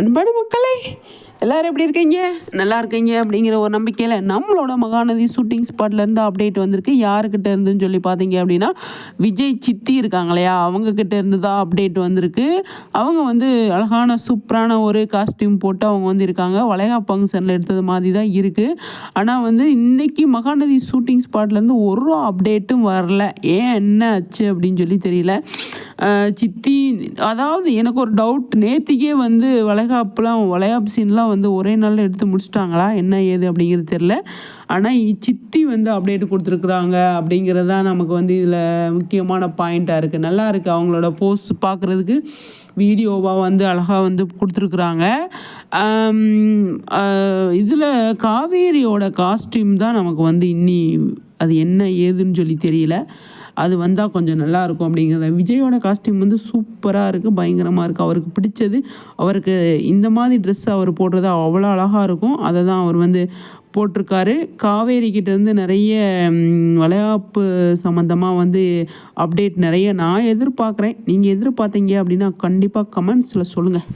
அன்பான மக்களே எல்லாரும் எப்படி இருக்கீங்க? நல்லா இருக்கீங்க அப்படிங்கிற ஒரு நம்பிக்கையில் நம்மளோட மகாநதி ஷூட்டிங் ஸ்பாட்லேருந்து அப்டேட் வந்திருக்கு. யாருக்கிட்ட இருந்துன்னு சொல்லி பார்த்தீங்க அப்படின்னா விஜய் சித்தி இருக்காங்க இல்லையா? அவங்கக்கிட்ட இருந்து தான் அப்டேட் வந்திருக்கு. அவங்க வந்து அழகான சூப்பரான ஒரு காஸ்டியூம் போட்டு அவங்க வந்து இருக்காங்க. வளையா ஃபங்க்ஷனில் எடுத்தது மாதிரி தான் இருக்குது ஆனால் வந்து இன்றைக்கி மகாநதி ஷூட்டிங் ஸ்பாட்லேருந்து ஒரு அப்டேட்டும் வரல. ஏன் என்ன ஆச்சு அப்படின்னு சொல்லி தெரியல. சித்தி அதாவது எனக்கு ஒரு டவுட் நேத்திக்கே வந்து வளைகாப்புலாம் வளையாப் சீன்லாம் வந்து ஒரே நாளில் எடுத்து முடிச்சிட்டாங்களா? என்ன ஏது அப்படிங்கிறது தெரில ஆனால் சித்தி வந்து அப்டேட் கொடுத்துருக்குறாங்க அப்படிங்கிறது தான் நமக்கு வந்து இதில் முக்கியமான பாயிண்ட்டாக இருக்குது நல்லா இருக்குது அவங்களோட போஸ்ட் பார்க்குறதுக்கு. வீடியோவாக வந்து அழகாக வந்து கொடுத்துருக்குறாங்க. இதில் காவேரியோட காஸ்ட்யூம் தான் நமக்கு வந்து இன்னி அது என்ன ஏதுன்னு சொல்லி தெரியல. அது வந்தால் கொஞ்சம் நல்லாயிருக்கும் அப்படிங்கிறத. விஜயோட காஸ்டியூம் வந்து சூப்பராக இருக்குது பயங்கரமாக இருக்குது அவருக்கு பிடிச்சது அவருக்கு இந்த மாதிரி ட்ரெஸ் அவர் போடுறது அவ்வளோ அழகாக இருக்கும். அதை தான் அவர் வந்து போட்டிருக்காரு. காவேரி கிட்டேருந்து நிறைய விளையாப்பு சம்மந்தமாக வந்து அப்டேட் நிறைய நான் எதிர்பார்க்குறேன். நீங்கள் எதிர்பார்த்தீங்க அப்படின்னா கண்டிப்பாக கமெண்ட்ஸில் சொல்லுங்கள்